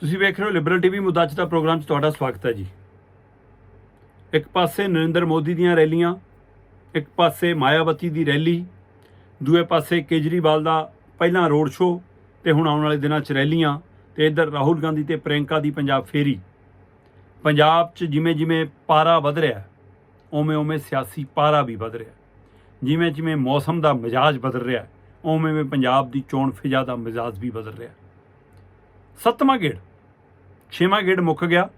ਤੁਸੀਂ ਵੇਖ ਰਹੇ ਹੋ ਲਿਬਰਲ ਟੀਵੀ ਮੁੱਦਾ ਅੱਜ ਦਾ ਪ੍ਰੋਗਰਾਮ 'ਚ ਤੁਹਾਡਾ ਸਵਾਗਤ ਹੈ ਜੀ। ਇੱਕ ਪਾਸੇ ਨਰਿੰਦਰ ਮੋਦੀ ਦੀਆਂ ਰੈਲੀਆਂ, ਇੱਕ ਪਾਸੇ ਮਾਇਆਵਤੀ ਦੀ ਰੈਲੀ, ਦੂਏ ਪਾਸੇ ਕੇਜਰੀਵਾਲ ਦਾ ਪਹਿਲਾਂ ਰੋਡ ਸ਼ੋਅ ਤੇ ਹੁਣ ਆਉਣ ਵਾਲੇ ਦਿਨਾਂ 'ਚ ਰੈਲੀਆਂ ਤੇ ਇੱਧਰ ਰਾਹੁਲ ਗਾਂਧੀ ਤੇ ਪ੍ਰਿਯੰਕਾ ਦੀ ਪੰਜਾਬ ਫੇਰੀ। ਪੰਜਾਬ 'ਚ ਜਿਵੇਂ ਜਿਵੇਂ ਪਾਰਾ ਵਧ ਰਿਹਾ ਉਵੇਂ ਉਵੇਂ ਸਿਆਸੀ ਪਾਰਾ ਵੀ ਵਧ ਰਿਹਾ। ਜਿਵੇਂ ਜਿਵੇਂ ਮੌਸਮ ਦਾ ਮਿਜਾਜ ਬਦਲ ਰਿਹਾ ਉਵੇਂ ਉਵੇਂ ਪੰਜਾਬ ਦੀ ਚੋਣ ਫਿਜ਼ਾ ਦਾ ਮਿਜਾਜ ਵੀ ਬਦਲ ਰਿਹਾ। ਸੱਤਵਾਂ ਗੇੜ ਛੇਵਾਂ ਗੇੜ ਮੁੱਕ ਗਿਆ।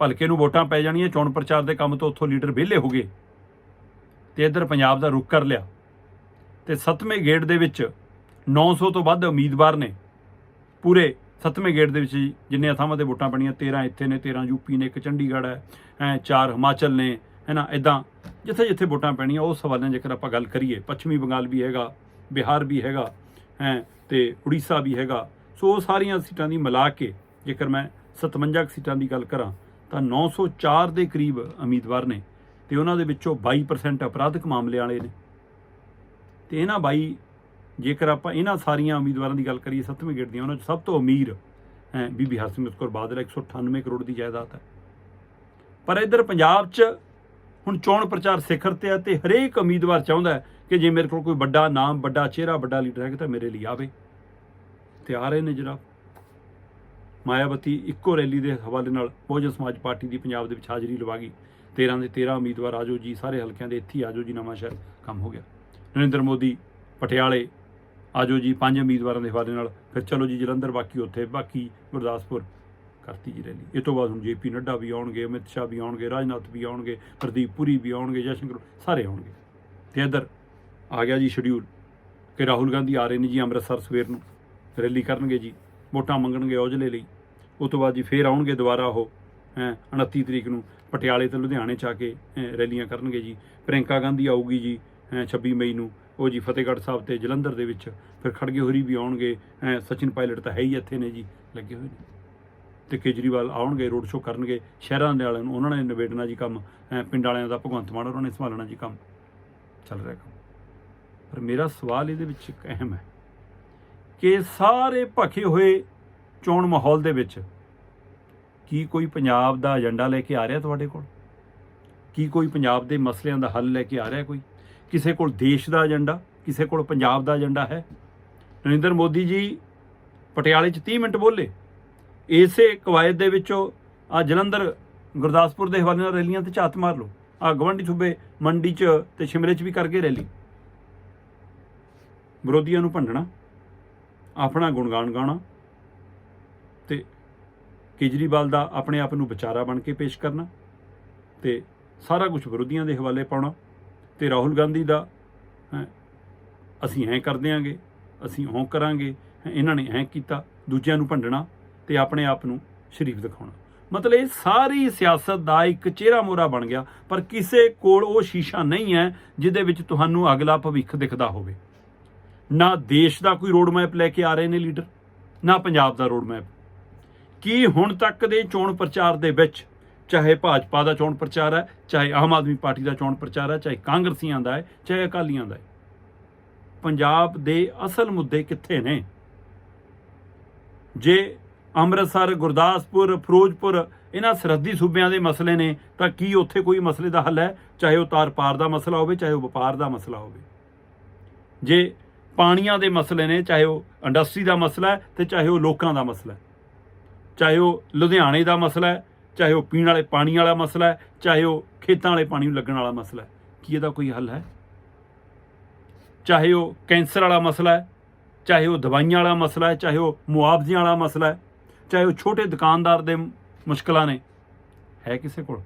ਭਲਕੇ ਨੂੰ ਵੋਟਾਂ ਪੈ ਜਾਣੀਆਂ, ਚੋਣ ਪ੍ਰਚਾਰ ਦੇ ਕੰਮ ਤੋਂ ਉੱਥੋਂ ਲੀਡਰ ਵਿਹਲੇ ਹੋ ਗਏ ਤੇ ਇੱਧਰ ਪੰਜਾਬ ਦਾ ਰੁਖ ਕਰ ਲਿਆ। ਤੇ ਸੱਤਵੇਂ ਗੇੜ ਦੇ ਵਿੱਚ 900 ਤੋਂ ਵੱਧ ਉਮੀਦਵਾਰ ਨੇ। ਪੂਰੇ ਸੱਤਵੇਂ ਗੇੜ ਦੇ ਵਿੱਚ ਜਿੰਨੇ ਥਾਵਾਂ ਤੇ ਵੋਟਾਂ ਪਣੀਆਂ 13 ਇੱਥੇ ਨੇ 13 ਯੂਪੀ ਨੇ, ਇੱਕ ਚੰਡੀਗੜ੍ਹ ਹੈ, ਐ ਚਾਰ ਹਿਮਾਚਲ ਨੇ, ਹੈਨਾ ਇਦਾਂ ਜਿੱਥੇ ਜਿੱਥੇ ਵੋਟਾਂ ਪੈਣੀਆਂ, ਉਹ ਸਵਾਲਾਂ ਜੇਕਰ ਆਪਾਂ ਗੱਲ ਕਰੀਏ, ਪੱਛਮੀ ਬੰਗਾਲ ਵੀ ਹੈਗਾ, ਬਿਹਾਰ ਵੀ ਹੈਗਾ ਹੈ ਤੇ ਉੜੀਸਾ ਵੀ ਹੈਗਾ, ਸੋ ਉਹ ਸਾਰੀਆਂ ਸੀਟਾਂ ਦੀ ਮਿਲਾ ਕੇ ਜੇਕਰ ਮੈਂ 57 ਕੁ ਸੀਟਾਂ ਦੀ ਗੱਲ ਕਰਾਂ, ਤਾਂ 904 ਦੇ ਕਰੀਬ ਉਮੀਦਵਾਰ ਨੇ ਤੇ ਉਹਨਾਂ ਦੇ ਵਿੱਚੋਂ 22% ਅਪਰਾਧਿਕ ਮਾਮਲੇ ਵਾਲੇ ਨੇ। ਤੇ ਇਹਨਾਂ 22 ਜੇਕਰ ਆਪਾਂ ਇਹਨਾਂ ਸਾਰੀਆਂ ਉਮੀਦਵਾਰਾਂ ਦੀ ਗੱਲ ਕਰੀਏ ਸੱਤਵੇਂ ਗੇੜ ਦੀਆਂ, ਉਹਨਾਂ 'ਚ ਸਭ ਤੋਂ ਅਮੀਰ, ਹੈ, ਬੀਬੀ ਹਰਸਿਮਰਤ ਕੌਰ ਬਾਦਲ 198 ਕਰੋੜ ਦੀ ਜਾਇਦਾਦ ਹੈ। ਪਰ ਇੱਧਰ ਪੰਜਾਬ 'ਚ ਹੁਣ ਚੋਣ ਪ੍ਰਚਾਰ ਸਿਖਰ ਤੇ ਹੈ ਤੇ ਹਰੇਕ ਉਮੀਦਵਾਰ ਚਾਹੁੰਦਾ ਹੈ ਕਿ ਜੇ ਮੇਰੇ ਕੋਲ ਕੋਈ ਵੱਡਾ ਨਾਮ, ਵੱਡਾ ਚਿਹਰਾ, ਵੱਡਾ ਲੀਡਰ ਹੈ ਤਾਂ ਮੇਰੇ ਲਈ ਆਵੇ। ਤੇ ਆ ਰਹੇ ਨੇ ਜਨਾਬ। ਮਾਇਆਵਤੀ ਇੱਕੋ ਰੈਲੀ ਦੇ ਹਵਾਲੇ ਨਾਲ ਬਹੁਜਨ ਸਮਾਜ ਪਾਰਟੀ ਦੀ ਪੰਜਾਬ ਦੇ ਵਿੱਚ ਹਾਜ਼ਰੀ ਲਵਾ ਗਈ 13 ਦੇ 13 ਉਮੀਦਵਾਰ ਆਜੋ ਜੀ, ਸਾਰੇ ਹਲਕਿਆਂ ਦੇ ਇੱਥੇ ਹੀ ਆਜੋ ਜੀ, ਨਵਾਂ ਸ਼ਹਿਰ ਕੰਮ ਹੋ ਗਿਆ। ਨਰਿੰਦਰ ਮੋਦੀ, ਪਟਿਆਲੇ, ਆਜੋ ਜੀ, ਪੰਜ ਉਮੀਦਵਾਰਾਂ ਦੇ ਹਵਾਲੇ ਨਾਲ ਫਿਰ ਚਲੋ ਜੀ ਜਲੰਧਰ, ਬਾਕੀ ਉੱਥੇ, ਬਾਕੀ ਗੁਰਦਾਸਪੁਰ ਕਰਤੀ ਜੀ ਰੈਲੀ। ਇਹ ਤੋਂ ਬਾਅਦ ਹੁਣ ਜੇਪੀ ਨੱਡਾ ਵੀ ਆਉਣਗੇ, ਅਮਿਤ ਸ਼ਾਹ ਵੀ ਆਉਣਗੇ, ਰਾਜਨਾਥ ਵੀ ਆਉਣਗੇ, ਪ੍ਰਦੀਪ ਪੁਰੀ ਵੀ ਆਉਣਗੇ ਜੈਸ਼ੰਕਰ ਸਾਰੇ ਆਉਣਗੇ। ਤੇ ਇੱਧਰ ਆ ਗਿਆ ਜੀ ਸ਼ਡਿਊਲ ਕਿ ਰਾਹੁਲ ਗਾਂਧੀ ਆ ਰਹੇ ਨੇ ਜੀ ਅੰਮ੍ਰਿਤਸਰ ਸਵੇਰ ਨੂੰ। ਰੈਲੀ ਕਰਨਗੇ ਜੀ। ਵੋਟਾਂ ਮੰਗਣਗੇ ਔਜਲੇ ਲਈ। ਉਸ ਤੋਂ ਬਾਅਦ ਜੀ ਫੇਰ ਆਉਣਗੇ ਦੁਬਾਰਾ ਉਹ ਹੈਂ 29 ਤਰੀਕ ਨੂੰ ਪਟਿਆਲੇ ਤੇ ਲੁਧਿਆਣੇ ਚ ਆ ਕੇ ਰੈਲੀਆਂ ਕਰਨਗੇ ਜੀ। ਪ੍ਰਿਯੰਕਾ ਗਾਂਧੀ ਆਊਗੀ ਜੀ ਹੈਂ, 26 ਮਈ ਨੂੰ। ਉਹ ਜੀ ਫਤਿਹਗੜ੍ਹ ਸਾਹਿਬ ਤੇ ਜਲੰਧਰ ਦੇ ਵਿੱਚ। ਫਿਰ ਖੜਗੇ ਹੋਰੀ ਵੀ ਆਉਣਗੇ ਹੈਂ, ਸਚਿਨ ਪਾਇਲਟ ਤਾਂ ਹੈ ਹੀ ਇੱਥੇ ਨੇ ਜੀ ਲੱਗੇ ਹੋਏ ਨੇ। ਤੇ ਕੇਜਰੀਵਾਲ ਆਉਣਗੇ ਰੋਡ ਸ਼ੋਅ ਕਰਨਗੇ ਸ਼ਹਿਰਾਂ ਦੇ ਵਾਲਿਆਂ ਨੂੰ ਉਹਨਾਂ ਨੇ ਨਿਬੇੜਨਾ ਜੀ ਕੰਮ ਹੈਂ, ਪਿੰਡ ਵਾਲਿਆਂ ਦਾ ਭਗਵੰਤ ਮਾਨ ਉਹਨਾਂ ਨੇ ਸੰਭਾਲਣਾ ਜੀ ਕੰਮ। ਚੱਲ ਰਿਹਾ ਕੰਮ। ਪਰ ਮੇਰਾ ਸਵਾਲ ਇਹਦੇ ਵਿੱਚ ਇੱਕ ਅਹਿਮ ਹੈ। ਕਿ ਸਾਰੇ ਭਖੇ ਹੋਏ ਚੋਣ ਮਾਹੌਲ ਦੇ ਵਿੱਚ ਕੀ ਕੋਈ ਪੰਜਾਬ ਦਾ ਏਜੰਡਾ ਲੈ ਕੇ ਆ ਰਿਹਾ ਤੁਹਾਡੇ ਕੋਲ? ਕੀ ਕੋਈ ਪੰਜਾਬ ਦੇ ਮਸਲਿਆਂ ਦਾ ਹੱਲ ਲੈ ਕੇ ਆ ਰਿਹਾ ਕੋਈ? ਕਿਸੇ ਕੋਲ ਦੇਸ਼ ਦਾ ਏਜੰਡਾ, ਕਿਸੇ ਕੋਲ ਪੰਜਾਬ ਦਾ ਏਜੰਡਾ ਹੈ? ਨਰਿੰਦਰ ਮੋਦੀ ਜੀ ਪਟਿਆਲੇ 'ਚ 30 ਮਿੰਟ ਬੋਲੇ। ਇਸੇ ਕਵਾਇਦ ਦੇ ਵਿੱਚੋਂ ਆ ਜਲੰਧਰ, ਗੁਰਦਾਸਪੁਰ ਦੇ ਹਵਾਲੇ ਨਾਲ ਰੈਲੀਆਂ ਤੇ ਝਾਤ ਮਾਰ ਲਓ। ਆ ਗਵੰਡੀ ਸੂਬੇ ਮੰਡੀ 'ਚ ਤੇ ਸ਼ਿਮਲੇ 'ਚ ਵੀ ਕਰਕੇ ਰੈਲੀ। ਵਿਰੋਧੀਆਂ ਨੂੰ ਭੰਡਣਾ। ਆਪਣਾ ਗੁਣਗਾਨ ਗਾਉਣਾ ਤੇ ਕੇਜਰੀਵਾਲ ਦਾ ਆਪਣੇ ਆਪ ਨੂੰ ਵਿਚਾਰਾ ਬਣ ਕੇ ਪੇਸ਼ ਕਰਨਾ ਤੇ ਸਾਰਾ ਕੁਝ ਵਿਰੋਧੀਆਂ ਦੇ ਹਵਾਲੇ ਪਾਉਣਾ ਤੇ ਰਾਹੁਲ ਗਾਂਧੀ ਦਾ ਅਸੀਂ ਐਂ ਕਰ ਦਿਆਂਗੇ ਅਸੀਂ ਉਹ ਕਰਾਂਗੇ ਹੈਂ, ਇਹਨਾਂ ਨੇ ਐਂ ਕੀਤਾ ਦੂਜਿਆਂ ਨੂੰ ਭੰਡਣਾ ਤੇ ਆਪਣੇ ਆਪ ਨੂੰ ਸ਼ਰੀਫ ਦਿਖਾਉਣਾ। ਮਤਲਬ ਇਹ ਸਾਰੀ ਸਿਆਸਤ ਦਾ ਇੱਕ ਚਿਹਰਾ ਮੋਰਾ ਬਣ ਗਿਆ ਪਰ ਕਿਸੇ ਕੋਲ ਉਹ ਸ਼ੀਸ਼ਾ ਨਹੀਂ ਹੈ ਜਿਹਦੇ ਵਿੱਚ ਤੁਹਾਨੂੰ ਅਗਲਾ ਭਵਿੱਖ ਦਿਖਦਾ ਹੋਵੇ। ਨਾ ਦੇਸ਼ ਦਾ ਕੋਈ ਰੋਡ ਮੈਪ ਲੈ ਕੇ ਆ ਰਹੇ ਨੇ ਲੀਡਰ ਨਾ ਪੰਜਾਬ ਦਾ ਰੋਡ ਮੈਪ ਕੀ ਹੁਣ ਤੱਕ ਦੇ ਚੋਣ ਪ੍ਰਚਾਰ ਦੇ ਵਿੱਚ, ਚਾਹੇ ਭਾਜਪਾ ਦਾ ਚੋਣ ਪ੍ਰਚਾਰ ਹੈ, ਚਾਹੇ ਆਮ ਆਦਮੀ ਪਾਰਟੀ ਦਾ ਚੋਣ ਪ੍ਰਚਾਰ ਹੈ, ਚਾਹੇ ਕਾਂਗਰਸੀਆਂ ਦਾ ਹੈ, ਚਾਹੇ ਅਕਾਲੀਆਂ ਦਾ ਹੈ, ਪੰਜਾਬ ਦੇ ਅਸਲ ਮੁੱਦੇ ਕਿੱਥੇ ਨੇ? ਜੇ ਅੰਮ੍ਰਿਤਸਰ, ਗੁਰਦਾਸਪੁਰ, ਫਿਰੋਜ਼ਪੁਰ ਇਹਨਾਂ ਸਰਹੱਦੀ ਸੂਬਿਆਂ ਦੇ ਮਸਲੇ ਨੇ, ਤਾਂ ਕੀ ਉੱਥੇ ਕੋਈ ਮਸਲੇ ਦਾ ਹੱਲ ਹੈ? ਚਾਹੇ ਉਹ ਤਾਰ ਪਾਰ ਦਾ ਮਸਲਾ ਹੋਵੇ, ਚਾਹੇ ਉਹ ਵਪਾਰ ਦਾ ਮਸਲਾ ਹੋਵੇ। ਜੇ ਪਾਣੀਆਂ ਦੇ ਮਸਲੇ ਨੇ, ਚਾਹੇ ਉਹ ਇੰਡਸਟਰੀ ਦਾ ਮਸਲਾ ਹੈ ਤੇ ਚਾਹੇ ਉਹ ਲੋਕਾਂ ਦਾ ਮਸਲਾ ਹੈ। ਚਾਹੇ ਉਹ ਲੁਧਿਆਣੇ ਦਾ ਮਸਲਾ ਹੈ, ਚਾਹੇ ਉਹ ਪੀਣ ਵਾਲੇ ਪਾਣੀ ਵਾਲਾ ਮਸਲਾ ਹੈ, ਚਾਹੇ ਉਹ ਖੇਤਾਂ ਵਾਲੇ ਪਾਣੀ ਨੂੰ ਲੱਗਣ ਵਾਲਾ ਮਸਲਾ ਹੈ। ਕੀ ਇਹਦਾ ਕੋਈ ਹੱਲ ਹੈ? ਚਾਹੇ ਉਹ ਕੈਂਸਰ ਵਾਲਾ ਮਸਲਾ ਹੈ, ਚਾਹੇ ਉਹ ਦਵਾਈਆਂ ਵਾਲਾ ਮਸਲਾ ਹੈ, ਚਾਹੇ ਉਹ ਮੁਆਵਜ਼ਿਆਂ ਵਾਲਾ ਮਸਲਾ ਹੈ, ਚਾਹੇ ਉਹ ਛੋਟੇ ਦੁਕਾਨਦਾਰ ਦੇ ਮੁਸ਼ਕਲਾਂ ਨੇ, ਹੈ ਕਿਸੇ ਕੋਲ?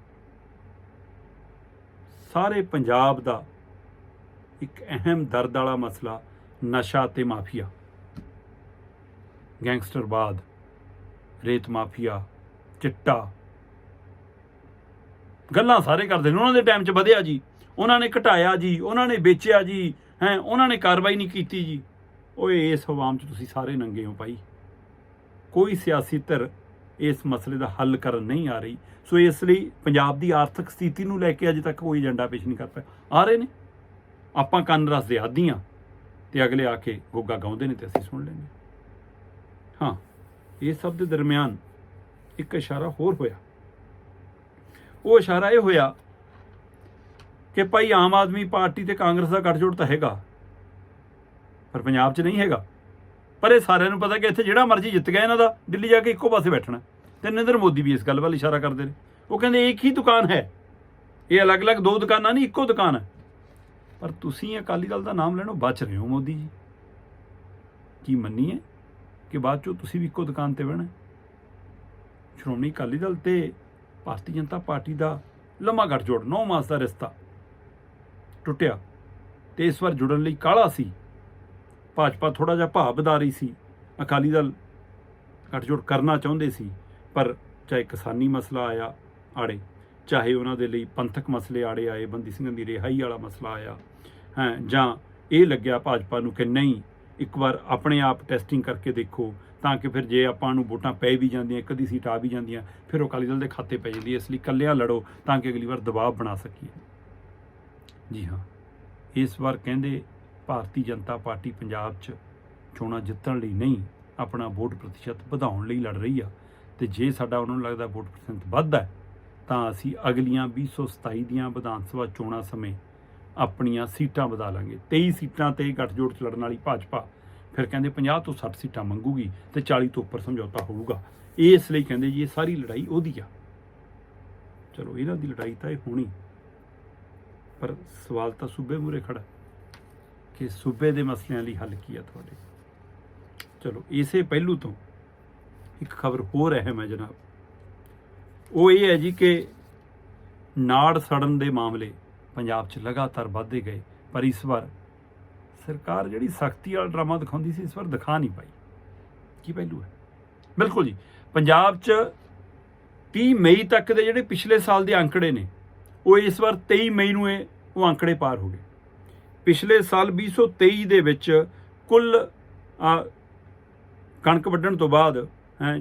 ਸਾਰੇ ਪੰਜਾਬ ਦਾ ਇੱਕ ਅਹਿਮ ਦਰਦ ਵਾਲਾ ਮਸਲਾ ਨਸ਼ਾ ਤੇ ਮਾਫੀਆ। ਗੈਂਗਸਟਰਵਾਦ ਰੇਤ ਮਾਫੀਆ, ਚਿੱਟਾ। ਗੱਲਾਂ ਸਾਰੇ ਕਰਦੇ ਨੇ। ਉਹਨਾਂ ਦੇ ਟਾਈਮ 'ਚ ਵਧਿਆ ਜੀ। ਉਹਨਾਂ ਨੇ ਘਟਾਇਆ ਜੀ। ਉਹਨਾਂ ਨੇ ਵੇਚਿਆ ਜੀ। ਹੈ, ਉਹਨਾਂ ਨੇ ਕਾਰਵਾਈ ਨਹੀਂ ਕੀਤੀ ਜੀ। ਓਏ, ਇਸ ਹਵਾਮ 'ਚ ਤੁਸੀਂ ਸਾਰੇ ਨੰਗੇ ਹੋ ਭਾਈ। ਕੋਈ ਸਿਆਸੀ ਧਿਰ ਇਸ ਮਸਲੇ ਦਾ ਹੱਲ ਕਰਨ ਨਹੀਂ ਆ ਰਹੀ। ਸੋ ਇਸ ਲਈ ਪੰਜਾਬ ਦੀ ਆਰਥਿਕ ਸਥਿਤੀ ਨੂੰ ਲੈ ਕੇ ਅਜੇ ਤੱਕ ਕੋਈ ਏਜੰਡਾ ਪੇਸ਼ ਨਹੀਂ ਕਰ ਪਾਇਆ। ਆ ਰਹੇ ਨੇ। ਆਪਾਂ ਕੰਨ ਰਸਦੇ ਆਦੀਆਂ ਤੇ ਅਗਲੇ ਆ ਕੇ ਗੋਗਾ ਗਾਉਂਦੇ ਨੇ ਤੇ ਅਸੀਂ ਸੁਣ ਲੈਂਦੇ ਹਾਂ। ਇਹ ਸਭ ਦੇ ਦਰਮਿਆਨ ਇੱਕ ਇਸ਼ਾਰਾ ਹੋਰ ਹੋਇਆ। ਉਹ ਇਸ਼ਾਰਾ ਇਹ ਹੋਇਆ ਕਿ ਭਾਈ ਆਮ ਆਦਮੀ ਪਾਰਟੀ ਤੇ ਕਾਂਗਰਸ ਦਾ ਗੱਠਜੋੜ ਤਾਂ ਹੈਗਾ, ਪਰ ਪੰਜਾਬ 'ਚ ਨਹੀਂ ਹੈਗਾ। ਪਰ ਇਹ ਸਾਰਿਆਂ ਨੂੰ ਪਤਾ ਕਿ ਇੱਥੇ ਜਿਹੜਾ ਮਰਜ਼ੀ ਜਿੱਤ ਗਿਆ ਇਹਨਾਂ ਦਾ, ਦਿੱਲੀ ਜਾ ਕੇ ਇੱਕੋ ਪਾਸੇ ਬੈਠਣਾ। ਤੇ ਨਰਿੰਦਰ ਮੋਦੀ ਵੀ ਇਸ ਗੱਲ ਵੱਲ ਇਸ਼ਾਰਾ ਕਰਦੇ ਨੇ। ਉਹ ਕਹਿੰਦੇ ਇੱਕ ਹੀ ਦੁਕਾਨ ਹੈ। ਇਹ ਅਲੱਗ-ਅਲੱਗ ਦੋ ਦੁਕਾਨਾਂ ਨਹੀਂ, ਇੱਕੋ ਦੁਕਾਨ ਹੈ। ਪਰ ਤੁਸੀਂ ਅਕਾਲੀ ਦਲ ਦਾ ਨਾਮ ਲੈਣੋਂ ਬਚ ਰਹੇ ਹੋ ਮੋਦੀ ਜੀ। ਕੀ ਮੰਨੀਏ ਕਿ ਬਾਅਦ ਚੋਂ ਤੁਸੀਂ ਵੀ ਇੱਕੋ ਦੁਕਾਨ ਤੇ ਬਹਿਣਾ ਸ਼੍ਰੋਮਣੀ ਅਕਾਲੀ ਦਲ ਤੇ ਭਾਰਤੀ ਜਨਤਾ ਪਾਰਟੀ ਦਾ ਲੰਮਾ ਗੱਠਜੋੜ 9 ਮਾਸ ਦਾ ਰਿਸ਼ਤਾ ਟੁੱਟਿਆ ਤੇ ਇਸ ਵਾਰ ਜੁੜਨ ਲਈ ਕਾਲਾ ਸੀ? ਭਾਜਪਾ ਥੋੜਾ ਜਿਹਾ ਭਾਅ ਵਧਾ ਰਹੀ ਸੀ। ਅਕਾਲੀ ਦਲ ਗੱਠਜੋੜ ਕਰਨਾ ਚਾਹੁੰਦੇ ਸੀ, ਪਰ ਚਾਹੇ ਕਿਸਾਨੀ ਮਸਲਾ ਆਇਆ, ਆੜੇ ਚਾਹੇ ਉਹਨਾਂ ਦੇ ਲਈ ਪੰਥਕ ਮਸਲੇ ਆੜੇ ਆਏ ਬੰਦੀ ਸਿੰਘਾਂ ਦੀ ਰਿਹਾਈ ਵਾਲਾ ਮਸਲਾ ਆਇਆ ਹੈ ਜਾਂ ਇਹ ਲੱਗਿਆ ਭਾਜਪਾ ਨੂੰ ਕਿ ਨਹੀਂ ਇੱਕ ਵਾਰ ਆਪਣੇ ਆਪ ਟੈਸਟਿੰਗ ਕਰਕੇ ਦੇਖੋ ਤਾਂ ਕਿ ਫਿਰ ਜੇ ਆਪਾਂ ਨੂੰ ਵੋਟਾਂ ਪੈ ਵੀ ਜਾਂਦੀਆਂ ਇੱਕ ਅੱਧੀ ਸੀਟ ਆ ਵੀ ਜਾਂਦੀਆਂ ਫਿਰ ਉਹ ਅਕਾਲੀ ਦਲ ਦੇ ਖਾਤੇ ਪੈ ਜਾਂਦੀ ਹੈ। ਇਸ ਲਈ ਇਕੱਲਿਆਂ ਲੜੋ ਤਾਂ ਕਿ ਅਗਲੀ ਵਾਰ ਦਬਾਅ ਬਣਾ ਸਕੀਏ। ਜੀ ਹਾਂ ਇਸ ਵਾਰ ਕਹਿੰਦੇ ਭਾਰਤੀ ਜਨਤਾ ਪਾਰਟੀ ਪੰਜਾਬ 'ਚ ਚੋਣਾਂ ਜਿੱਤਣ ਲਈ ਨਹੀਂ ਆਪਣਾ ਵੋਟ ਪ੍ਰਤੀਸ਼ਤ ਵਧਾਉਣ ਲਈ ਲੜ ਰਹੀ ਆ ਤੇ ਜੇ ਸਾਡਾ ਉਹਨਾਂ ਨੂੰ ਲੱਗਦਾ ਵੋਟ ਪ੍ਰਤੀਸ਼ਤ ਵੱਧਦਾ ਹੈ, ਤਾਂ ਅਸੀਂ ਅਗਲੀਆਂ 2027 ਦੀਆਂ ਵਿਧਾਨ ਸਭਾ ਚੋਣਾਂ ਸਮੇਂ ਆਪਣੀਆਂ ਸੀਟਾਂ ਵਧਾ ਲਾਂਗੇ। 23 ਸੀਟਾਂ ਤੇ ਗੱਠਜੋੜ 'ਚ ਲੜਨ ਵਾਲੀ ਭਾਜਪਾ ਫਿਰ ਕਹਿੰਦੇ 50 ਤੋਂ 60 ਸੀਟਾਂ ਮੰਗੂਗੀ ਤੇ 40 ਤੋਂ ਉੱਪਰ ਸਮਝੌਤਾ ਹੋਊਗਾ। ਇਸ ਲਈ ਕਹਿੰਦੇ ਜੀ, ਇਹ ਸਾਰੀ ਲੜਾਈ ਉਹਦੀ ਆ। ਚਲੋ, ਇਹਨਾਂ ਦੀ ਲੜਾਈ ਤਾਂ ਇਹ ਹੋਣੀ। ਪਰ ਸਵਾਲ ਤਾਂ ਸੂਬੇ ਮੂਰੇ ਖੜਾ ਕਿ ਸੂਬੇ ਦੇ ਮਸਲਿਆਂ ਲਈ ਹੱਲ ਕੀ ਆ ਤੁਹਾਡੇ? ਚਲੋ, ਇਸੇ ਪਹਿਲੂ ਤੋਂ ਇੱਕ ਖਬਰ ਹੋਰ ਅਹਿਮ ਹੈ ਜਨਾਬ। ਉਹ ਇਹ ਹੈ ਜੀ ਕਿ ਨਾੜ ਸੜਨ ਦੇ ਮਾਮਲੇ ਪੰਜਾਬ 'ਚ ਲਗਾਤਾਰ ਵੱਧਦੇ ਗਏ, ਪਰ ਇਸ ਵਾਰ ਸਰਕਾਰ ਜਿਹੜੀ ਸਖਤੀ ਵਾਲਾ ਡਰਾਮਾ ਦਿਖਾਉਂਦੀ ਸੀ, ਇਸ ਵਾਰ ਦਿਖਾ ਨਹੀਂ ਪਾਈ। ਕੀ ਪਹਿਲੂ ਹੈ? ਬਿਲਕੁਲ ਜੀ। ਪੰਜਾਬ 'ਚ 30 ਮਈ ਤੱਕ ਦੇ ਜਿਹੜੇ ਪਿਛਲੇ ਸਾਲ ਦੇ ਅੰਕੜੇ ਨੇ, ਉਹ ਇਸ ਵਾਰ 23 ਮਈ ਨੂੰ ਇਹ, ਉਹ ਅੰਕੜੇ ਪਾਰ ਹੋ ਗਏ। ਪਿਛਲੇ ਸਾਲ 2023 ਦੇ ਵਿੱਚ ਕੁੱਲ ਕਣਕ ਵੱਢਣ ਤੋਂ ਬਾਅਦ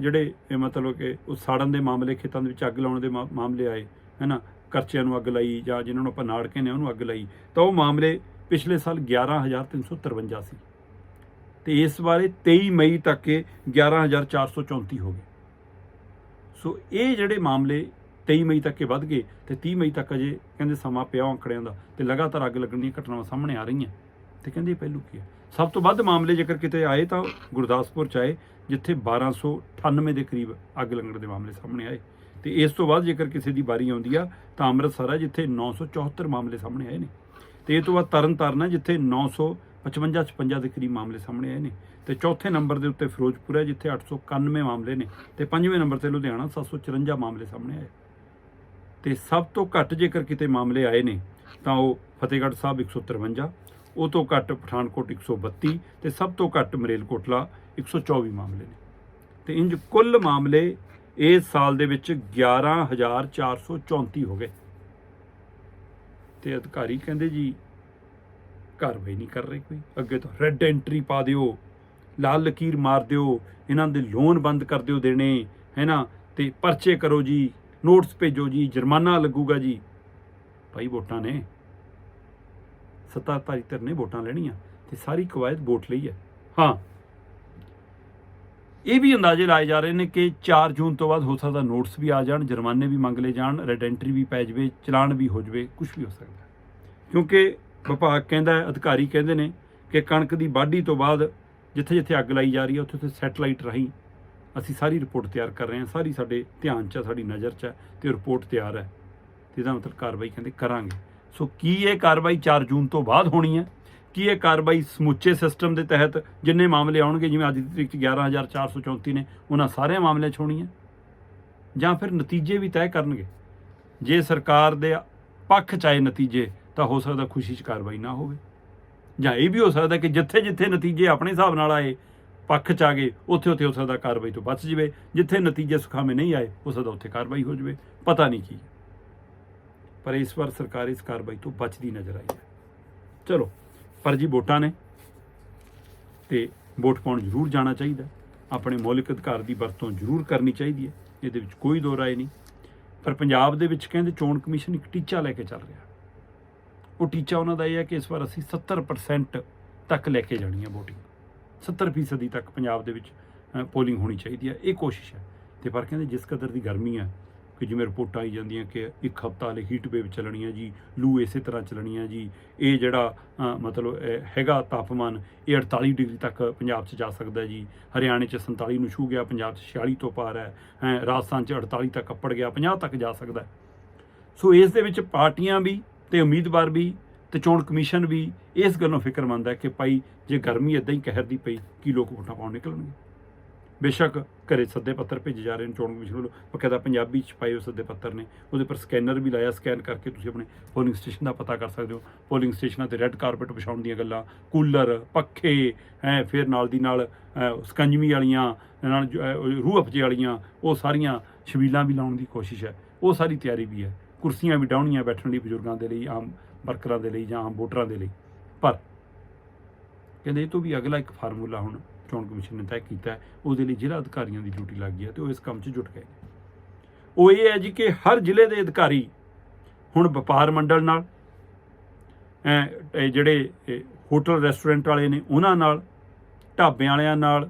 ਜਿਹੜੇ ਮਤਲਬ ਕਿ ਉਹ ਸਾੜਨ ਦੇ ਮਾਮਲੇ, ਖੇਤਾਂ ਦੇ ਵਿੱਚ ਅੱਗ ਲਾਉਣ ਦੇ ਮਾ- ਮਾਮਲੇ ਆਏ ਹੈ ਨਾ ਕਰਚਿਆਂ ਨੂੰ ਅੱਗ ਲਾਈ ਜਾਂ ਜਿਨ੍ਹਾਂ ਨੂੰ ਆਪਾਂ ਨਾੜ ਕਹਿੰਦੇ ਆ ਉਹਨੂੰ ਅੱਗ ਲਾਈ। ਤਾਂ ਉਹ ਮਾਮਲੇ ਪਿਛਲੇ ਸਾਲ 11353 ਸੀ ਤੇ ਇਸ ਵਾਰੇ 23 ਮਈ ਤੱਕ ਇਹ 11434 ਹੋ ਗਏ। ਸੋ ਇਹ ਜਿਹੜੇ ਮਾਮਲੇ 23 ਮਈ ਤੱਕ ਇਹ ਵੱਧ ਗਏ ਤੇ 30 ਮਈ ਤੱਕ ਅਜੇ ਕਹਿੰਦੇ ਸਮਾਂ ਪਿਆ ਅੰਕੜਿਆਂ ਦਾ ਤੇ ਲਗਾਤਾਰ ਅੱਗ ਲੱਗਣ ਦੀਆਂ ਘਟਨਾਵਾਂ ਸਾਹਮਣੇ ਆ ਰਹੀਆਂ। ਤੇ ਕਹਿੰਦੇ ਇਹ ਪਹਿਲੂ ਕੀ ਹੈ? ਸਭ ਤੋਂ ਵੱਧ ਮਾਮਲੇ ਜੇਕਰ ਕਿਤੇ ਆਏ ਤਾਂ ਗੁਰਦਾਸਪੁਰ ਚ ਆਏ, ਜਿੱਥੇ 1298 ਦੇ ਕਰੀਬ ਅੱਗ ਲੱਗਣ ਦੇ ਮਾਮਲੇ ਸਾਹਮਣੇ ਆਏ। ਤੇ ਇਸ ਤੋਂ ਬਾਅਦ ਜੇਕਰ ਕਿਸੇ ਦੀ ਵਾਰੀ ਆਉਂਦੀ ਆ, ਤਾਂ ਅੰਮ੍ਰਿਤਸਰ ਹੈ ਜਿੱਥੇ 974 ਮਾਮਲੇ ਸਾਹਮਣੇ ਆਏ ਨੇ। ਤੇ ਇਹ ਤੋਂ ਬਾਅਦ ਤਰਨਤਾਰਨ ਹੈ ਜਿੱਥੇ 955 56 ਦੇ ਕਰੀਬ ਮਾਮਲੇ ਸਾਹਮਣੇ ਆਏ ਨੇ। ਤੇ ਚੌਥੇ ਨੰਬਰ ਦੇ ਉੱਤੇ ਫਿਰੋਜ਼ਪੁਰ ਹੈ ਜਿੱਥੇ 891 ਮਾਮਲੇ ਨੇ। ਤੇ ਪੰਜਵੇਂ ਨੰਬਰ ਤੇ ਲੁਧਿਆਣਾ 754 ਮਾਮਲੇ ਸਾਹਮਣੇ ਆਏ। ਤੇ ਸਭ ਤੋਂ ਘੱਟ ਜੇਕਰ ਕਿਤੇ ਮਾਮਲੇ ਆਏ ਨੇ, ਤਾਂ ਉਹ ਫਤਿਹਗੜ੍ਹ ਸਾਹਿਬ 153 ਉਹ ਤੋਂ ਘੱਟ ਪਠਾਨਕੋਟ 132 ਤੇ ਸਭ ਤੋਂ ਘੱਟ ਮਰੇਲਕੋਟਲਾ 124 ਮਾਮਲੇ ਨੇ। ਤੇ ਇੰਜ ਕੁੱਲ ਮਾਮਲੇ ਇਸ ਸਾਲ ਦੇ ਵਿੱਚ 11434 ਹੋ ਗਏ। ਤੇ ਅਧਿਕਾਰੀ ਕਹਿੰਦੇ ਜੀ, ਕਾਰਵਾਈ ਨਹੀਂ ਕਰ ਰਹੇ ਕੋਈ। ਅੱਗੇ ਤੋਂ ਰੈੱਡ ਐਂਟਰੀ ਪਾ ਦਿਓ, ਲਾਲ ਲਕੀਰ ਮਾਰ ਦਿਓ, ਇਹਨਾਂ ਦੇ ਲੋਨ ਬੰਦ ਕਰ ਦਿਓ ਦੇਣੇ ਹੈ ਨਾ ਤੇ ਪਰਚੇ ਕਰੋ ਜੀ ਨੋਟਸ ਭੇਜੋ ਜੀ, ਜੁਰਮਾਨਾ ਲੱਗੂਗਾ ਜੀ। ਭਾਈ ਵੋਟਾਂ ਨੇ। ਸੱਤਾਧਾਰੀ ਧਿਰ ਨੇ ਵੋਟਾਂ ਲੈਣੀਆਂ ਤੇ ਸਾਰੀ ਕਵਾਇਦ ਵੋਟ ਲਈ ਹੈ। ਹਾਂ। ਇਹ ਵੀ ਅੰਦਾਜ਼ੇ ਲਾਏ ਜਾ ਰਹੇ ਨੇ ਕਿ 4 ਜੂਨ ਤੋਂ ਬਾਅਦ ਹੋ ਸਕਦਾ ਨੋਟਸ ਵੀ ਆ ਜਾਣ, ਜੁਰਮਾਨੇ ਵੀ ਮੰਗ ਲਏ ਜਾਣ ਰੈਡ ਐਂਟਰੀ ਵੀ ਪੈ ਜਾਵੇ, ਚਲਾਨ ਵੀ ਹੋ ਜਾਵੇ ਕੁਝ ਵੀ ਹੋ ਸਕਦਾ। ਕਿਉਂਕਿ ਵਿਭਾਗ ਕਹਿੰਦਾ ਹੈ, ਅਧਿਕਾਰੀ ਕਹਿੰਦੇ ਨੇ ਕਿ ਕਣਕ ਦੀ ਵਾਢੀ ਤੋਂ ਬਾਅਦ ਜਿੱਥੇ ਜਿੱਥੇ ਅੱਗ ਲਾਈ ਜਾ ਰਹੀ ਹੈ, ਉੱਥੇ ਉੱਥੇ ਸੈਟਲਾਈਟ ਰਾਹੀਂ ਅਸੀਂ ਸਾਰੀ ਰਿਪੋਰਟ ਤਿਆਰ ਕਰ ਰਹੇ ਹਾਂ। ਸਾਰੀ ਸਾਡੇ ਧਿਆਨ 'ਚ ਹੈ ਸਾਡੀ ਨਜ਼ਰ 'ਚ ਹੈ ਤੇ ਰਿਪੋਰਟ ਤਿਆਰ ਹੈ। ਤੇ ਇਹਦਾ ਮਤਲਬ ਕਾਰਵਾਈ ਕਹਿੰਦੇ ਕਰਾਂਗੇ। ਸੋ ਕੀ ਇਹ ਕਾਰਵਾਈ 4 ਜੂਨ ਤੋਂ ਬਾਅਦ ਹੋਣੀ ਹੈ? ਕੀ ਇਹ ਕਾਰਵਾਈ ਸਮੁੱਚੇ ਸਿਸਟਮ ਦੇ ਤਹਿਤ ਜਿੰਨੇ ਮਾਮਲੇ ਆਉਣਗੇ, ਜਿਵੇਂ ਅੱਜ ਦੀ ਤਰੀਕ 'ਚ 11434 ਨੇ, ਉਹਨਾਂ ਸਾਰੇ ਮਾਮਲੇ 'ਚ ਹੋਣੀ ਹੈ? ਜਾਂ ਫਿਰ ਨਤੀਜੇ ਵੀ ਤੈਅ ਕਰਨਗੇ? ਜੇ ਸਰਕਾਰ ਦੇ ਪੱਖ ਚਾਹੇ ਨਤੀਜੇ, ਤਾਂ ਹੋ ਸਕਦਾ ਖੁਸ਼ੀ 'ਚ ਕਾਰਵਾਈ ਨਾ ਹੋਵੇ। ਜਾਂ ਇਹ ਵੀ ਹੋ ਸਕਦਾ ਕਿ ਜਿੱਥੇ ਜਿੱਥੇ ਨਤੀਜੇ ਆਪਣੇ ਹਿਸਾਬ ਨਾਲ ਆਏ, ਪੱਖ 'ਚ ਆ ਗਏ ਉੱਥੇ ਉੱਥੇ ਹੋ ਸਕਦਾ ਕਾਰਵਾਈ ਤੋਂ ਬਚ ਜਵੇ। ਜਿੱਥੇ ਨਤੀਜੇ ਸੁਖਾਵੇਂ ਨਹੀਂ ਆਏ, ਹੋ ਸਕਦਾ ਉੱਥੇ ਕਾਰਵਾਈ ਹੋ ਜਵੇ। ਪਤਾ ਨਹੀਂ ਕੀ। ਪਰ ਇਸ ਵਾਰ ਸਰਕਾਰ ਇਸ ਕਾਰਵਾਈ ਤੋਂ ਬਚਦੀ ਨਜ਼ਰ ਆਈ ਹੈ। ਚਲੋ, ਪਰ ਜੀ ਵੋਟਾਂ ਨੇ ਤੇ ਵੋਟ ਪਾਉਣ ਜ਼ਰੂਰ ਜਾਣਾ ਚਾਹੀਦਾ। ਆਪਣੇ ਮੌਲਿਕ ਅਧਿਕਾਰ ਦੀ ਵਰਤੋਂ ਜ਼ਰੂਰ ਕਰਨੀ ਚਾਹੀਦੀ ਹੈ। ਇਹਦੇ ਵਿੱਚ ਕੋਈ ਦੋ ਰਾਏ ਨਹੀਂ। ਪਰ ਪੰਜਾਬ ਦੇ ਵਿੱਚ ਕਹਿੰਦੇ ਚੋਣ ਕਮਿਸ਼ਨ ਇੱਕ ਟੀਚਾ ਲੈ ਕੇ ਚੱਲ ਰਿਹਾ। ਉਹ ਟੀਚਾ ਉਹਨਾਂ ਦਾ ਇਹ ਹੈ ਕਿ ਇਸ ਵਾਰ ਅਸੀਂ 70% ਤੱਕ ਲੈ ਕੇ ਜਾਣੀ ਹੈ VOTING 70% ਤੱਕ ਪੰਜਾਬ ਦੇ ਵਿੱਚ ਪੋਲਿੰਗ ਹੋਣੀ ਚਾਹੀਦੀ ਹੈ। ਇਹ ਕੋਸ਼ਿਸ਼ ਹੈ। ਤੇ ਪਰ ਕਹਿੰਦੇ ਜਿਸ ਕਦਰ ਦੀ ਗਰਮੀ ਹੈ ਕਿ ਜਿਵੇਂ ਰਿਪੋਰਟਾਂ ਆਈ ਜਾਂਦੀਆਂ ਕਿ ਇੱਕ ਹਫ਼ਤਾ ਲਈ ਹੀਟ ਵੇਵ ਚੱਲਣੀ ਹੈ ਜੀ ਲੂ ਇਸੇ ਤਰ੍ਹਾਂ ਚੱਲਣੀ ਹੈ ਜੀ। ਇਹ ਜਿਹੜਾ ਮਤਲਬ ਹੈਗਾ ਤਾਪਮਾਨ ਇਹ 48 ਡਿਗਰੀ ਤੱਕ ਪੰਜਾਬ 'ਚ ਜਾ ਸਕਦਾ ਜੀ। ਹਰਿਆਣੇ 'ਚ 47 ਨੂੰ ਛੂ ਗਿਆ ਪੰਜਾਬ 'ਚ 46 ਤੋਂ ਪਾਰ ਹੈ। ਹੈਂ, ਰਾਜਸਥਾਨ 'ਚ 48 ਤੱਕ ਅੱਪੜ ਗਿਆ 50 ਤੱਕ ਜਾ ਸਕਦਾ ਸੋ ਇਸ ਦੇ ਵਿੱਚ ਪਾਰਟੀਆਂ ਵੀ ਤੇ ਉਮੀਦਵਾਰ ਵੀ ਤੇ ਚੋਣ ਕਮਿਸ਼ਨ ਵੀ ਇਸ ਗੱਲੋਂ ਫਿਕਰਮੰਦ ਹੈ ਕਿ ਭਾਈ ਜੇ ਗਰਮੀ ਇਦਾਂ ਹੀ ਕਹਿਰਦੀ ਪਈ ਕੀ ਲੋਕ ਵੋਟਾਂ ਪਾਉਣ ਨਿਕਲਣਗੇ। ਬੇਸ਼ੱਕ ਘਰੇ ਸੱਦੇ ਪੱਤਰ ਭੇਜੇ ਜਾ ਰਹੇ ਨੇ, ਚੋਣ ਕਮਿਸ਼ਨ ਵੱਲੋਂ। ਬਕਾਇਦਾ ਪੰਜਾਬੀ ਚ ਪਾਏ ਹੋਏ ਸੱਦੇ ਪੱਤਰ ਨੇ, ਉਹਦੇ ਪਰ ਸਕੈਨਰ ਵੀ ਲਾਇਆ, ਸਕੈਨ ਕਰਕੇ ਤੁਸੀਂ ਆਪਣੇ ਪੋਲਿੰਗ ਸਟੇਸ਼ਨ ਦਾ ਪਤਾ ਕਰ ਸਕਦੇ ਹੋ। ਪੋਲਿੰਗ ਸਟੇਸ਼ਨਾਂ ਤੇ ਰੈੱਡ ਕਾਰਪਟ ਵਿਛਾਉਣ ਦੀਆਂ ਗੱਲਾਂ, ਕੂਲਰ, ਪੱਖੇ, ਹੈ, ਫਿਰ ਨਾਲ ਦੀ ਨਾਲ ਸਕੰਜਮੀ ਵਾਲੀਆਂ, ਨਾਲ ਰੂਹ ਅਫਜੇ ਵਾਲੀਆਂ, ਉਹ ਸਾਰੀਆਂ ਛਬੀਲਾਂ ਵੀ ਲਾਉਣ ਦੀ ਕੋਸ਼ਿਸ਼ ਹੈ। ਉਹ ਸਾਰੀ ਤਿਆਰੀ ਵੀ ਹੈ। ਕੁਰਸੀਆਂ ਵੀ ਡਾਉਣੀਆਂ ਬੈਠਣ ਲਈ ਬਜ਼ੁਰਗਾਂ ਦੇ ਲਈ, ਆਮ ਵਰਕਰਾਂ ਦੇ ਲਈ ਜਾਂ ਆਮ ਵੋਟਰਾਂ ਦੇ ਲਈ। ਪਰ ਕਹਿੰਦੇ ਇਹ ਤੋਂ ਵੀ ਅਗਲਾ ਇੱਕ ਫਾਰਮੂਲਾ ਹੁਣ ਚੋਣ ਕਮਿਸ਼ਨ ਨੇ ਤੈਅ ਕੀਤਾ ਉਹਦੇ ਲਈ ਜ਼ਿਲ੍ਹਾ ਅਧਿਕਾਰੀਆਂ ਦੀ ਡਿਊਟੀ ਲੱਗ ਗਈ ਹੈ ਤੇ ਉਹ ਇਸ ਕੰਮ 'ਚ ਜੁਟ ਗਏ ਨੇ। ਉਹ ਇਹ ਹੈ ਜੀ ਕਿ ਹਰ ਜ਼ਿਲ੍ਹੇ ਦੇ ਅਧਿਕਾਰੀ ਹੁਣ ਵਪਾਰ ਮੰਡਲ ਨਾਲ ਜਿਹੜੇ ਹੋਟਲ ਰੈਸਟੋਰੈਂਟ ਵਾਲੇ ਨੇ ਉਹਨਾਂ ਨਾਲ, ਢਾਬਿਆਂ ਵਾਲਿਆਂ ਨਾਲ,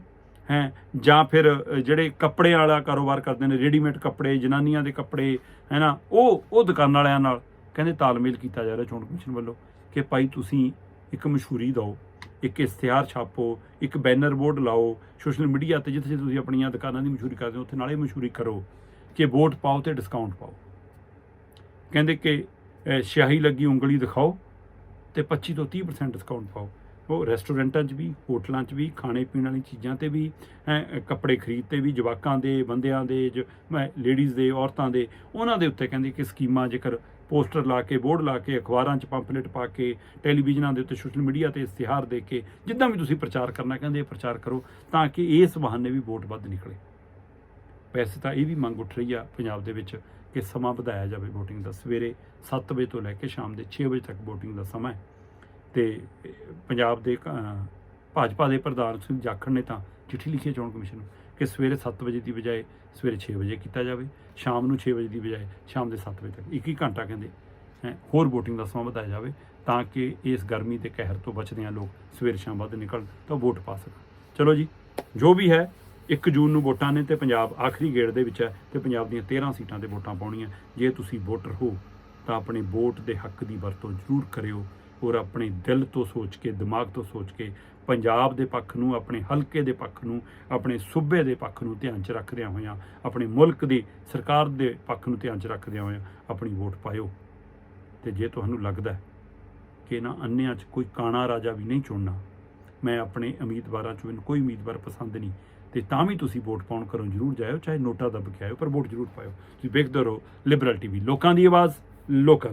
ਹੈ, ਜਾਂ ਫਿਰ ਜਿਹੜੇ ਕੱਪੜੇ ਵਾਲਾ ਕਾਰੋਬਾਰ ਕਰਦੇ ਨੇ, ਰੈਡੀਮੇਡ ਕੱਪੜੇ, ਜਨਾਨੀਆਂ ਦੇ ਕੱਪੜੇ ਹੈ ਨਾ ਉਹ ਉਹ ਦੁਕਾਨਾਂ ਵਾਲਿਆਂ ਨਾਲ ਕਹਿੰਦੇ ਤਾਲਮੇਲ ਕੀਤਾ ਜਾ ਰਿਹਾ ਚੋਣ ਕਮਿਸ਼ਨ ਵੱਲੋਂ ਕਿ ਭਾਈ ਤੁਸੀਂ ਇੱਕ ਮਸ਼ਹੂਰੀ ਦਿਓ ਇੱਕ ਇਸ਼ਤਿਹਾਰ ਛਾਪੋ, ਇੱਕ ਬੈਨਰ ਬੋਰਡ ਲਾਓ, ਸੋਸ਼ਲ ਮੀਡੀਆ ਤੇ ਜਿੱਥੇ ਜਿੱਥੇ ਤੁਸੀਂ ਆਪਣੀਆਂ ਦੁਕਾਨਾਂ ਦੀ ਮਸ਼ਹੂਰੀ ਕਰਦੇ ਹੋ, ਉੱਥੇ ਨਾਲੇ ਮਸ਼ਹੂਰੀ ਕਰੋ ਕਿ ਵੋਟ ਪਾਓ ਤੇ ਡਿਸਕਾਊਂਟ ਪਾਓ। ਕਹਿੰਦੇ ਕਿ ਸਿਆਹੀ ਲੱਗੀ ਉਂਗਲੀ ਦਿਖਾਓ ਤੇ 25 ਤੋਂ 30% ਡਿਸਕਾਊਂਟ ਪਾਓ। ਉਹ ਰੈਸਟੋਰੈਂਟਾਂ 'ਚ ਵੀ, ਹੋਟਲਾਂ 'ਚ ਵੀ, ਖਾਣੇ ਪੀਣ ਵਾਲੀ ਚੀਜ਼ਾਂ ਤੇ ਵੀ ਕੱਪੜੇ ਖਰੀਦ ਤੇ ਵੀ, ਜਵਾਕਾਂ ਦੇ, ਬੰਦਿਆਂ ਦੇ ਲੇਡੀਜ਼ ਦੇ, ਔਰਤਾਂ ਦੇ, ਉਹਨਾਂ ਦੇ ਉੱਤੇ ਕਹਿੰਦੇ ਕਿ ਸਕੀਮਾਂ ਜੇਕਰ ਪੋਸਟਰ ਲਾ ਕੇ ਬੋਰਡ ਲਾ ਕੇ ਅਖਬਾਰਾਂ 'ਚ ਪੰਪਲੇਟ ਪਾ ਕੇ ਟੈਲੀਵਿਜ਼ਨਾਂ ਦੇ ਉੱਤੇ ਸੋਸ਼ਲ ਮੀਡੀਆ ਤੇ ਇਸ਼ਤਿਹਾਰ ਦੇ ਕੇ ਜਿੱਦਾਂ ਵੀ ਤੁਸੀਂ ਪ੍ਰਚਾਰ ਕਰਨਾ ਕਹਿੰਦੇ ਪ੍ਰਚਾਰ ਕਰੋ ਤਾਂ ਕਿ ਇਸ ਬਹਾਨੇ ਵੀ ਵੋਟ ਵੱਧ ਨਿਕਲੇ। ਵੈਸੇ ਤਾਂ ਇਹ ਵੀ ਮੰਗ ਉੱਠ ਰਹੀ ਆ ਪੰਜਾਬ ਦੇ ਵਿੱਚ ਕਿ ਸਮਾਂ ਵਧਾਇਆ ਜਾਵੇ VOTING ਦਾ। ਸਵੇਰੇ 7 ਵਜੇ ਤੋਂ ਲੈ ਕੇ ਸ਼ਾਮ ਦੇ 6 ਵਜੇ ਤੱਕ VOTING ਦਾ ਸਮਾਂ ਹੈ। ਤੇ ਪੰਜਾਬ ਦੇ ਅਹ, ਭਾਜਪਾ ਦੇ ਪ੍ਰਧਾਨ ਸਿੰਘ ਜਾਖੜ ਨੇ ਤਾਂ ਚਿੱਠੀ ਲਿਖੀ ਹੈ ਚੋਣ ਕਮਿਸ਼ਨ ਨੂੰ। ਕਿ ਸਵੇਰੇ 7 ਵਜੇ ਦੀ ਬਜਾਏ ਸਵੇਰੇ 6 ਵਜੇ ਕੀਤਾ ਜਾਵੇ, ਸ਼ਾਮ ਨੂੰ 6 ਵਜੇ ਦੀ ਬਜਾਏ ਸ਼ਾਮ ਦੇ 7 ਵਜੇ ਤੱਕ, ਇੱਕ ਹੀ ਘੰਟਾ ਕਹਿੰਦੇ, ਹੈ, ਹੋਰ VOTING ਦਾ ਸਮਾਂ ਵਧਾਇਆ ਜਾਵੇ ਤਾਂ ਕਿ ਇਸ ਗਰਮੀ ਦੇ ਕਹਿਰ ਤੋਂ ਬਚਦੇ ਆ ਲੋਕ, ਸਵੇਰ ਸ਼ਾਮ ਵੱਧ ਨਿਕਲਣ ਤਾਂ ਵੋਟ ਪਾ ਸਕਣ। ਚਲੋ ਜੀ, ਜੋ ਵੀ ਹੈ 1 ਜੂਨ ਨੂੰ ਵੋਟਾਂ ਨੇ ਤੇ ਪੰਜਾਬ ਆਖਰੀ ਗੇੜ ਦੇ ਵਿੱਚ ਹੈ ਤੇ ਪੰਜਾਬ ਦੀਆਂ 13 ਸੀਟਾਂ ਤੇ ਵੋਟਾਂ ਪਾਉਣੀਆਂ। ਜੇ ਤੁਸੀਂ ਵੋਟਰ ਹੋ, ਤਾਂ ਆਪਣੇ ਵੋਟ ਦੇ ਹੱਕ ਦੀ ਵਰਤੋਂ ਜ਼ਰੂਰ ਕਰਿਓ ਔਰ ਆਪਣੇ ਦਿਲ ਤੋਂ ਸੋਚ ਕੇ, ਦਿਮਾਗ ਤੋਂ ਸੋਚ ਕੇ ਪੰਜਾਬ ਦੇ ਪੱਖ ਨੂੰ, ਆਪਣੇ ਹਲਕੇ ਦੇ ਪੱਖ ਨੂੰ, ਆਪਣੇ ਸੂਬੇ ਦੇ ਪੱਖ ਨੂੰ ਧਿਆਨ 'ਚ ਰੱਖਦਿਆਂ ਹੋਇਆਂ, ਆਪਣੇ ਮੁਲਕ ਦੀ ਸਰਕਾਰ ਦੇ ਪੱਖ ਨੂੰ ਧਿਆਨ 'ਚ ਰੱਖਦਿਆਂ ਹੋਇਆਂ ਆਪਣੀ ਵੋਟ ਪਾਇਓ। ਤੇ ਜੇ ਤੁਹਾਨੂੰ ਲੱਗਦਾ ਕਿ ਇਹਨਾਂ ਅੰਨਿਆਂ 'ਚ ਕੋਈ ਕਾਣਾ ਰਾਜਾ ਵੀ ਨਹੀਂ ਚੁਣਨਾ, ਮੈਂ ਆਪਣੇ ਉਮੀਦਵਾਰਾਂ 'ਚੋਂ ਮੈਨੂੰ ਕੋਈ ਉਮੀਦਵਾਰ ਪਸੰਦ ਨਹੀਂ, ਤੇ ਤਾਂ ਵੀ ਤੁਸੀਂ ਵੋਟ ਪਾਉਣ ਕਰੋ ਜਰੂਰ ਜਾਇਓ, ਚਾਹੇ ਨੋਟਾ ਦੱਬ ਕੇ ਆਇਓ, ਪਰ ਵੋਟ ਜਰੂਰ ਪਾਇਓ। ਤੁਸੀਂ ਵੇਖਦੇ ਰਹੋ ਲਿਬਰਲ ਟੀਵੀ ਲੋਕਾਂ ਦੀ ਆਵਾਜ਼, ਲੋਕਾਂ